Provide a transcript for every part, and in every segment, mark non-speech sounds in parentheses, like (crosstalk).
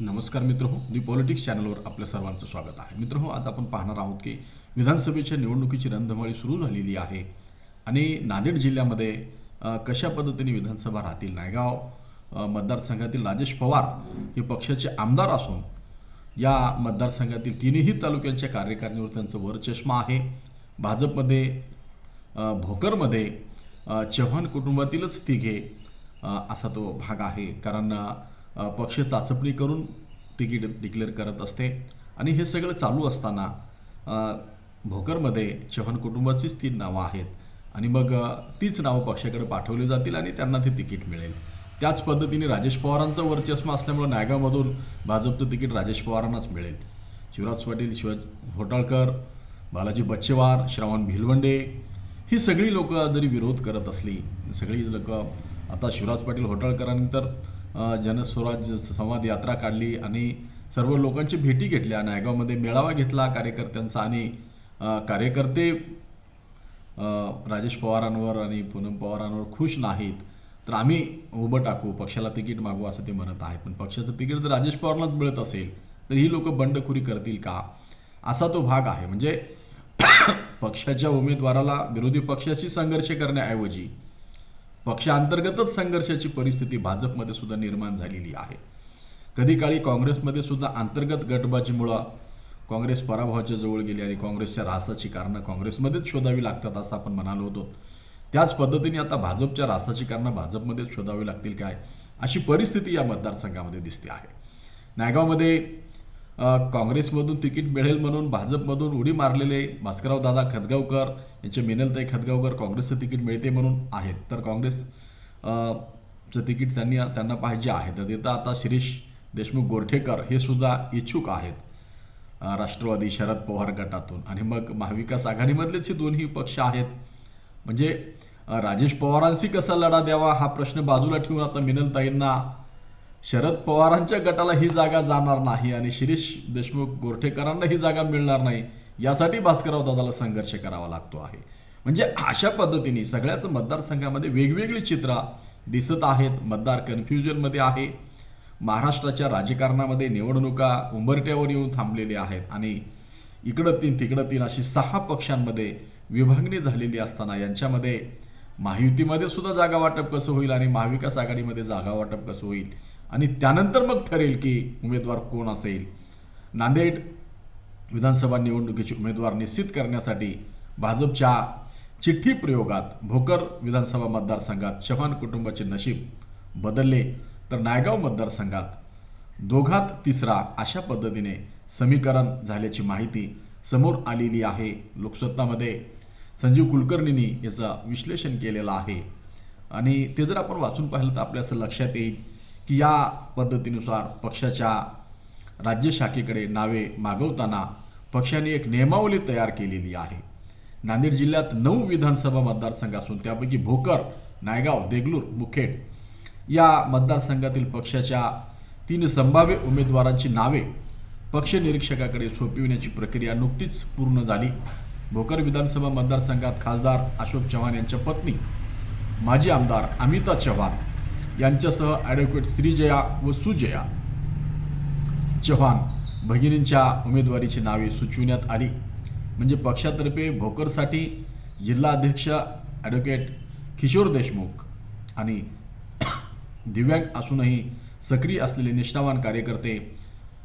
नमस्कार मित्र हो दी पॉलिटिक्स चॅनलवर आपल्या सर्वांचं स्वागत आहे. मित्र हो आज आपण पाहणार आहोत की विधानसभेच्या निवडणुकीची रणधमाळी सुरू झालेली आहे आणि नांदेड जिल्ह्यामध्ये कशा पद्धतीने विधानसभा राहतील नायगाव मतदारसंघातील राजेश पवार हे पक्षाचे आमदार असून या मतदारसंघातील तिन्ही तालुक्यांच्या कार्यकारिणीवर त्यांचं वरचष्मा आहे. भाजपमध्ये भोकरमध्ये चव्हाण कुटुंबातीलच तिघे असा तो भाग आहे. कारण पक्ष चाचपणी करून तिकीट डिक्लेअर करत असते. आणि हे सगळं चालू असताना भोकरमध्ये चव्हाण कुटुंबाचीच तीन नावं आहेत. आणि मग तीच नावं पक्षाकडे पाठवली जातील आणि त्यांना ते तिकीट मिळेल. त्याच पद्धतीने राजेश पवारांचं वर्चस्व असल्यामुळं नायगावमधून भाजपचं तिकीट राजेश पवारांनाच मिळेल. शिवराज पाटील शिवाज होटाळकर बालाजी बच्चेवार श्रावण भिलवंडे ही सगळी लोकं जरी विरोध करत असली सगळी लोकं आता शिवराज पाटील होटाळकरांनी तर जनस्वराज्य संवाद यात्रा काढली आणि सर्व लोकांची भेटी घेतल्या नायगावमध्ये मेळावा घेतला कार्यकर्त्यांचा आणि कार्यकर्ते राजेश पवारांवर आणि पूनम पवारांवर खुश नाहीत. तर आम्ही उभं टाकू पक्षाला तिकीट मागू असं ते म्हणत आहेत. पण पक्षाचं तिकीट जर राजेश पवारांनाच मिळत असेल तर ही लोक बंडखोरी करतील का? असा तो भाग आहे. म्हणजे (coughs) पक्षाच्या उमेदवाराला विरोधी पक्षाशी संघर्ष करण्याऐवजी पक्षांतर्गतच संघर्षाची परिस्थिती भाजपमध्ये सुद्धा निर्माण झालेली आहे. कधी काळी काँग्रेसमध्ये सुद्धा अंतर्गत गटबाजीमुळं काँग्रेस पराभवाच्या जवळ गेली आणि काँग्रेसच्या रासाची कारणं काँग्रेसमध्येच शोधावी लागतात असं आपण म्हणालो होतो. त्याच पद्धतीने आता भाजपच्या रासाची कारणं भाजपमध्येच शोधावी लागतील काय अशी परिस्थिती या मतदारसंघामध्ये दिसते आहे. नायगावमध्ये काँग्रेसमधून तिकीट मिळेल म्हणून भाजपमधून उडी मारलेले भास्करराव दादा खदगावकर यांचे मिनलताई खदगावकर काँग्रेसचं तिकीट मिळते म्हणून आहेत. तर काँग्रेस चं तिकीट त्यांनी त्यांना पाहिजे आहे. तर तिथं आता शिरीष देशमुख गोरठेकर हे सुद्धा इच्छुक आहेत राष्ट्रवादी शरद पवार गटातून. आणि मग महाविकास आघाडीमधलेच हे दोन्ही पक्ष आहेत. म्हणजे राजेश पवारांशी कसा लढा द्यावा हा प्रश्न बाजूला ठेवून आता मिनलताईंना शरद पवारांच्या गटाला ही जागा जाणार नाही आणि शिरीष देशमुख गोरठेकरांना ही जागा मिळणार नाही यासाठी भास्करराव दादाला संघर्ष करावा लागतो आहे. म्हणजे अशा पद्धतीने सगळ्याच मतदारसंघामध्ये वेगवेगळी चित्र दिसत आहेत मतदार कन्फ्युजनमध्ये आहे. महाराष्ट्राच्या राजकारणामध्ये निवडणुका उंबरट्यावर येऊन थांबलेल्या आहेत आणि इकडं तीन तिकडं तीन अशी सहा पक्षांमध्ये विभागणी झालेली असताना यांच्यामध्ये महायुतीमध्ये सुद्धा जागा वाटप कसं होईल आणि महाविकास आघाडीमध्ये जागा वाटप कसं होईल आणि त्यानंतर मग ठरेल की उमेदवार कोण असेल. नांदेड विधानसभा निवडणुकीचे उमेदवार निश्चित करण्यासाठी भाजपच्या चिठ्ठी प्रयोगात भोकर विधानसभा मतदारसंघात चव्हाण कुटुंबाचे नशीब बदलले तर नायगाव मतदारसंघात दोघात तिसरा अशा पद्धतीने समीकरण झाल्याची माहिती समोर आलेली आहे लोकसत्तामध्ये. संजीव कुलकर्णींनी याचं विश्लेषण केलेलं आहे. आणि ते जर आपण वाचून पाहिलं तर आपल्या असं लक्षात येईल की या पद्धतीनुसार पक्षाच्या राज्य शाखेकडे नावे मागवताना पक्षाने एक नियमावली तयार केलेली आहे. नांदेड जिल्ह्यात नऊ विधानसभा मतदारसंघ असून त्यापैकी भोकर नायगाव देगलूर मुखेड या मतदारसंघातील पक्षाच्या तीन संभाव्य उमेदवारांची नावे पक्ष निरीक्षकाकडे सोपविण्याची प्रक्रिया नुकतीच पूर्ण झाली. भोकर विधानसभा मतदारसंघात खासदार अशोक चव्हाण यांच्या पत्नी माजी आमदार अमिता चव्हाण यांच्यासह ॲडव्होकेट श्रीजया व सुजया चव्हाण भगिनींच्या उमेदवारीची नावे सुचविण्यात आली. म्हणजे पक्षातर्फे भोकरसाठी जिल्हाध्यक्ष ॲडव्होकेट किशोर देशमुख आणि दिव्यांग असूनही सक्रिय असलेले निष्ठावान कार्यकर्ते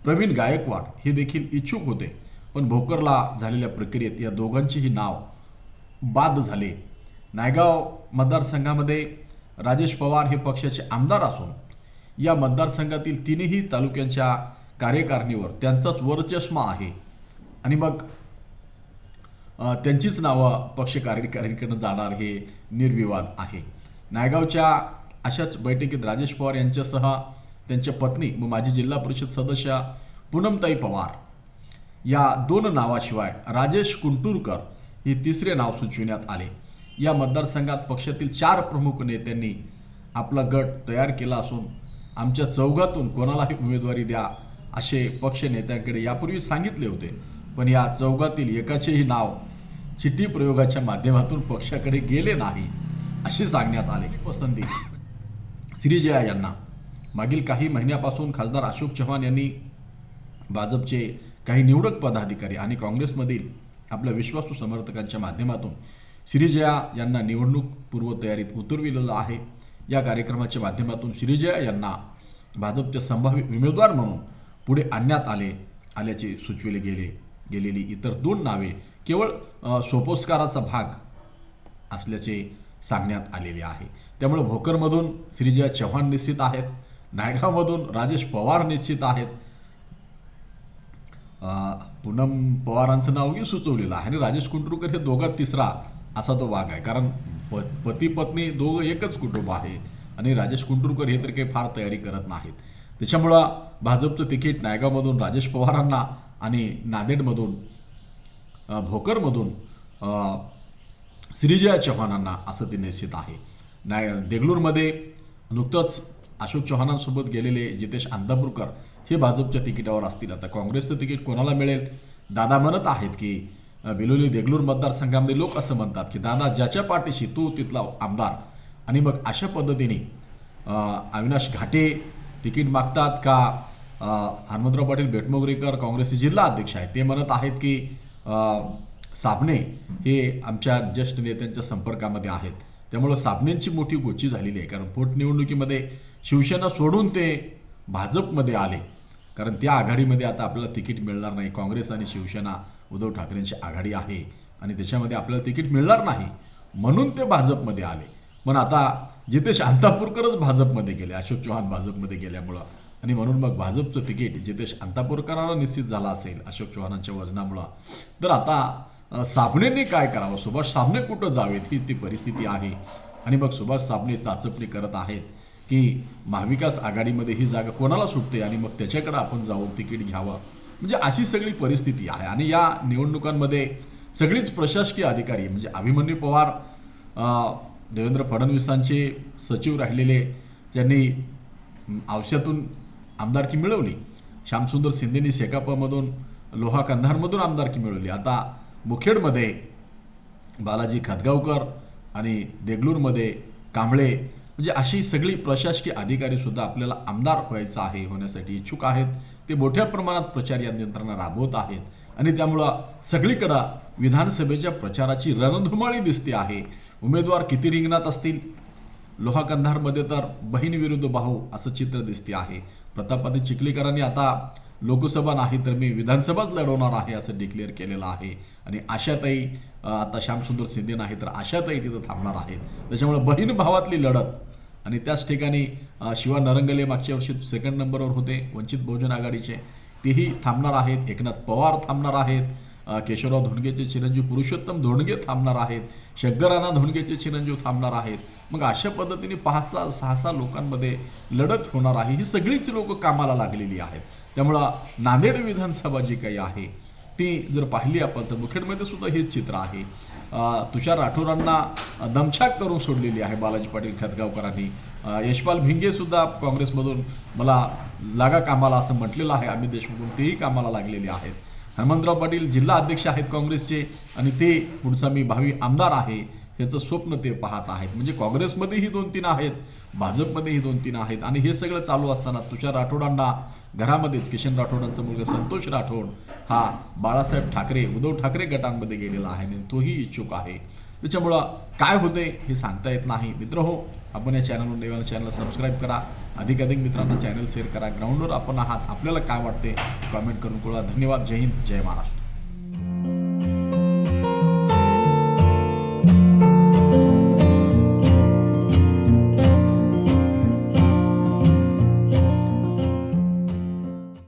प्रवीण गायकवाड हे देखील इच्छुक होते. पण भोकरला झालेल्या प्रक्रियेत या दोघांचेही नाव बाद झाले. नायगाव मतदारसंघामध्ये राजेश पवार हे पक्षाचे आमदार असून या मतदारसंघातील तिन्ही तालुक्यांच्या कार्यकारणीवर त्यांचाच वरचष्मा आहे. आणि मग त्यांचीच नावं पक्ष कार्यकारिणीकडनं जाणार हे निर्विवाद आहे. नायगावच्या अशाच बैठकीत राजेश पवार यांच्यासह त्यांच्या पत्नी व माजी जिल्हा परिषद सदस्य पूनमताई पवार या दोन नावाशिवाय राजेश कुंटूरकर हे तिसरे नाव सुचविण्यात आले. या मतदारसंघात पक्षातील चार प्रमुख नेत्यांनी आपला गट तयार केला असून आमच्या चौघातून कोणालाही उमेदवारी द्या असे पक्ष नेत्यांकडे यापूर्वी सांगितले होते. पण या चौघातील एकाचेही नाव चिठ्ठी प्रयोगाच्या माध्यमातून पक्षाकडे गेले नाही असे सांगण्यात आले. पसंती. श्रीजया यांना मागील काही महिन्यापासून खासदार अशोक चव्हाण यांनी भाजपचे काही निवडक पदाधिकारी आणि काँग्रेसमधील आपल्या विश्वासू समर्थकांच्या माध्यमातून श्रीजया यांना निवडणूक पूर्वतयारीत उतरविलेलं आहे. या कार्यक्रमाच्या माध्यमातून श्रीजया यांना भाजपचे संभाव्य उमेदवार म्हणून पुढे आणण्यात आले आल्याचे सुचविले गेले गेलेली इतर दोन नावे केवळ सोपोस्काराचा भाग असल्याचे सांगण्यात आलेले आहे. त्यामुळे भोकरमधून श्रीजया चव्हाण निश्चित आहेत नायगावमधून राजेश पवार निश्चित आहेत. पूनम पवारांचं नावही सुचवलेलं आहे आणि राजेश कुंडरूकर हे दोघात तिसरा असा तो वाघ आहे. कारण प पती पत्नी दोघं एकच कुटुंब आहे. आणि राजेश कुंटुरकर हे तर काही फार तयारी करत नाहीत. त्याच्यामुळं भाजपचं तिकीट नायगावमधून राजेश पवारांना आणि नांदेडमधून भोकरमधून श्रीजया चव्हाणांना असं ते निश्चित आहे. नाय देगलूरमध्ये नुकतंच अशोक चव्हाणांसोबत गेलेले जितेश अंदापूरकर हे भाजपच्या तिकिटावर असतील. आता काँग्रेसचं तिकीट कोणाला मिळेल? दादा म्हणत आहेत की बिलोली देगलूर मतदारसंघामध्ये लोक असं म्हणतात की दादा ज्याच्या पाठीशी तू तिथला आमदार. आणि मग अशा पद्धतीने अविनाश घाटे तिकीट मागतात का? हनुमंतराव पाटील बेटमोगरेकर काँग्रेसचे जिल्हा अध्यक्ष आहेत. ते म्हणत आहेत की साबणे हे आमच्या ज्येष्ठ नेत्यांच्या संपर्कामध्ये आहेत. त्यामुळं साबणेंची मोठी गोची झालेली आहे. कारण पोटनिवडणुकीमध्ये शिवसेना सोडून ते भाजपमध्ये आले. कारण त्या आघाडीमध्ये आता आपल्याला तिकीट मिळणार नाही. काँग्रेस आणि शिवसेना उद्धव ठाकरेंची आघाडी आहे आणि त्याच्यामध्ये आपल्याला तिकीट मिळणार नाही म्हणून ते भाजपमध्ये आले. पण आता जितेश शांतापूरकरच भाजपमध्ये गेले अशोक चव्हाण भाजपमध्ये गेल्यामुळं आणि म्हणून मग भाजपचं तिकीट जितेश अंतापूरकरांना निश्चित झालं असेल अशोक चव्हाणांच्या वजनामुळं. तर आता साबणेंनी काय करावं? सुभाष साबणे कुठं जावेत? ही ती परिस्थिती आहे. आणि मग सुभाष साबणे चाचपणी करत आहेत की महाविकास आघाडीमध्ये ही जागा कोणाला सुटते? आणि मग त्याच्याकडे आपण जाऊन तिकीट घ्यावं? म्हणजे अशी सगळी परिस्थिती आहे. आणि या निवडणुकांमध्ये सगळीच प्रशासकीय अधिकारी म्हणजे अभिमन्यू पवार देवेंद्र फडणवीसांचे सचिव राहिलेले त्यांनी अम, औषधातून आमदारकी मिळवली. श्यामसुंदर शिंदेनी शेकापमधून लोहा कंधारमधून आमदारकी मिळवली. आता मुखेडमध्ये बालाजी खतगावकर आणि देगलूरमध्ये कांबळे म्हणजे अशी सगळी प्रशासकीय अधिकारी सुद्धा आपल्याला आमदार व्हायचं आहे होण्यासाठी इच्छुक आहेत. ते मोठ्या प्रमाणात प्रचार या यंत्रणा राबवत आहेत. आणि त्यामुळं सगळीकडं विधानसभेच्या प्रचाराची रणधुमाळी दिसते आहे. उमेदवार किती रिंगणात असतील? लोहा कंधारमध्ये तर बहीण विरुद्ध भाऊ असं चित्र दिसते आहे. प्रतापादी चिखलीकरांनी आता लोकसभा नाही तर मी विधानसभाच लढवणार आहे असं डिक्लेअर केलेलं आहे. आणि आशाताई आता श्यामसुंदर शिंदे नाही तर आशाताई तिथं थांबणार आहेत. त्याच्यामुळे बहीण भावातली लढत. आणि त्याच ठिकाणी शिवा नरंगले मागच्या वर्षी सेकंड नंबरवर होते वंचित बहुजन आघाडीचे. तेही थांबणार आहेत. एकनाथ पवार थांबणार आहेत. केशवराव धोंडगेचे चिरंजीव पुरुषोत्तम धोंडगे थांबणार आहेत. शंकराना धोंडगेचे चिरंजीव थांबणार आहेत. मग अशा पद्धतीने पाच सहा सहा सहा लोकांमध्ये लढत होणार आहे. ही सगळीच लोक कामाला लागलेली आहेत. त्यामुळं नांदेड विधानसभा जी काही आहे ती जर पाहिली आपण तर मुखेडमध्ये सुद्धा हेच चित्र आहे. तुषार राठोरांना दमछाक करून सोडलेली आहे बालाजी पाटील खतगावकरांनी यशपाल भिंगे सुद्धा काँग्रेसमधून मला लागा कामाला असं म्हटलेलं आहे अमित देशमुखून तेही कामाला लागलेले आहेत. हनुमंतराव पाटील जिल्हा अध्यक्ष आहेत काँग्रेसचे आणि ते पुढचा मी भावी आमदार आहे ह्याचं स्वप्न ते पाहत आहेत. म्हणजे काँग्रेसमध्येही दोन तीन आहेत भाजपमध्येही दोन तीन आहेत आणि हे सगळं चालू असताना तुषार राठोडांना घरामध्येच किशन राठोडांचा मुलगा संतोष राठोड हा बाळासाहेब ठाकरे उद्धव ठाकरे गटांमध्ये गेलेला आहे आणि तोही इच्छुक आहे. त्याच्यामुळं काय होते हे सांगता येत नाही. मित्र हो आपण या चॅनलवर नवीन चॅनल सबस्क्राईब करा. अधिकाधिक मित्रांना चॅनल शेअर करा. ग्राउंडवर आपण आहात. आपल्याला काय वाटते? कॉमेंट करून कळवा. धन्यवाद. जय हिंद. जय महाराष्ट्र.